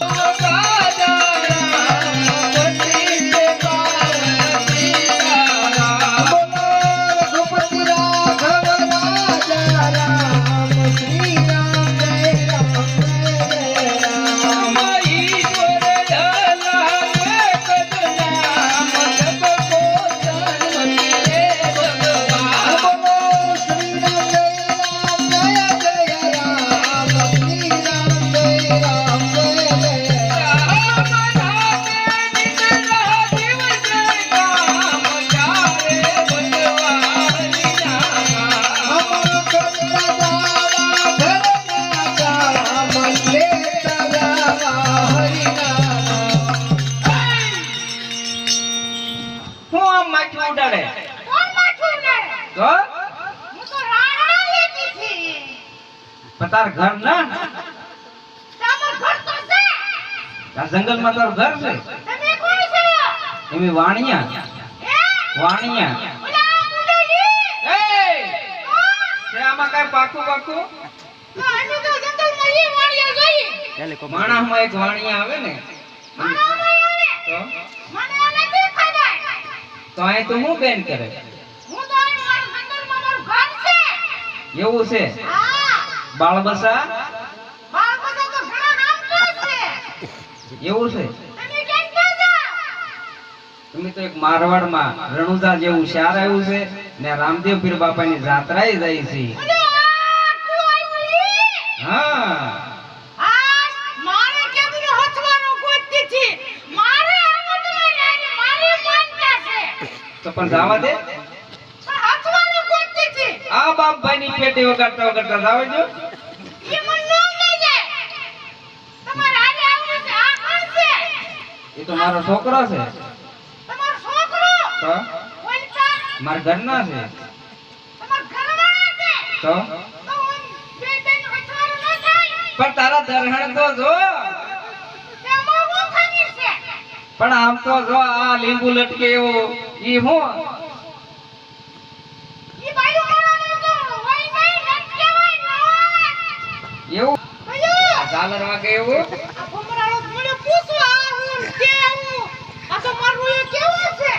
Oh, God. તો? હું તો રાણા લેતી હતી. પણ તાર ઘર ના? તમાર ઘર તો છે. આ જંગલમાં તારું ઘર છે? તમે કોણ છો? એવી વાણિયા? વાણિયા. એ આમાં કઈ પાકું પાકું માણસ માણસમાં એક વાણિયા આવે ને. તો અહીં તો હું બેન કરે હું તો અહીં મારું જંગલમાં મારું ઘર છે એવું છે? બાળબસા? એવું છે? તમે તો એક મારવાડમાં રણુજા જેવું શાર આવ્યું છે ને રામદેવ પીર બાપાની જાત્રાએ જાય છે. હા. તો પણ જવા દે. હતી ભાઈ ની પેટી વગાડતા વગાડતા જાવે જો ઈ મને ન લઈ જાય. તમારે આજે આવવું છે આ કોણ છે? એ તો મારો છોકરો છે. તમારો છોકરો? તો ઓલતા ઘરના છે. તમારા ઘરવાળા છે? તો? તો હું બે બેન હથવાનો ન થાય? પણ તારા દરહણ તો જો. પણ આમ તો જો આ લીંબુ લટકે એવું ઈ હું ઈ બાયું મારાને તો હોય નહીં લટકેવાય ન હોય એવું? ઝાલર વાગે એવું? મને પૂછવા હું કે હું આ તો મારું એ કેવું છે?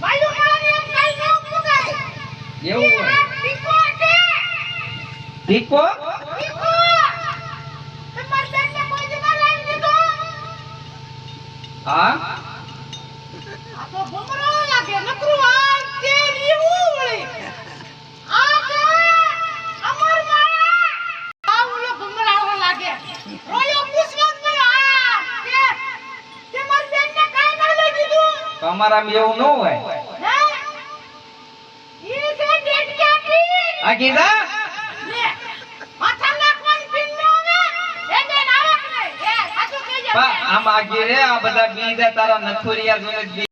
બાયું મારાને એમ કાઈ ન પૂછાય. એવું હોય? ટીકો છે. ટીકો ટીકો તમાર બેનને કોઈ દી લાવી દીધો? હા? આ તો ભમરાળો લાગે નકરું આ તે લીવું વળી આ છે અમર માયા આ ઓલો ભમરાળો લાગે રોયો પૂછવા જ મને આ તે તે માર બેનને કાઈ ના લઈ દીધું તો અમારામાં એવું ન હોય હે ઈ છે ડેટ કેપી આ કીધા લે માથા નાખવાની પિન નો આવે એ બેન આવે કે એવું ન હોય. કહેજે પણ આમ આગી રે આ બધા બીજા તારા નથુરિયા જોઈને જ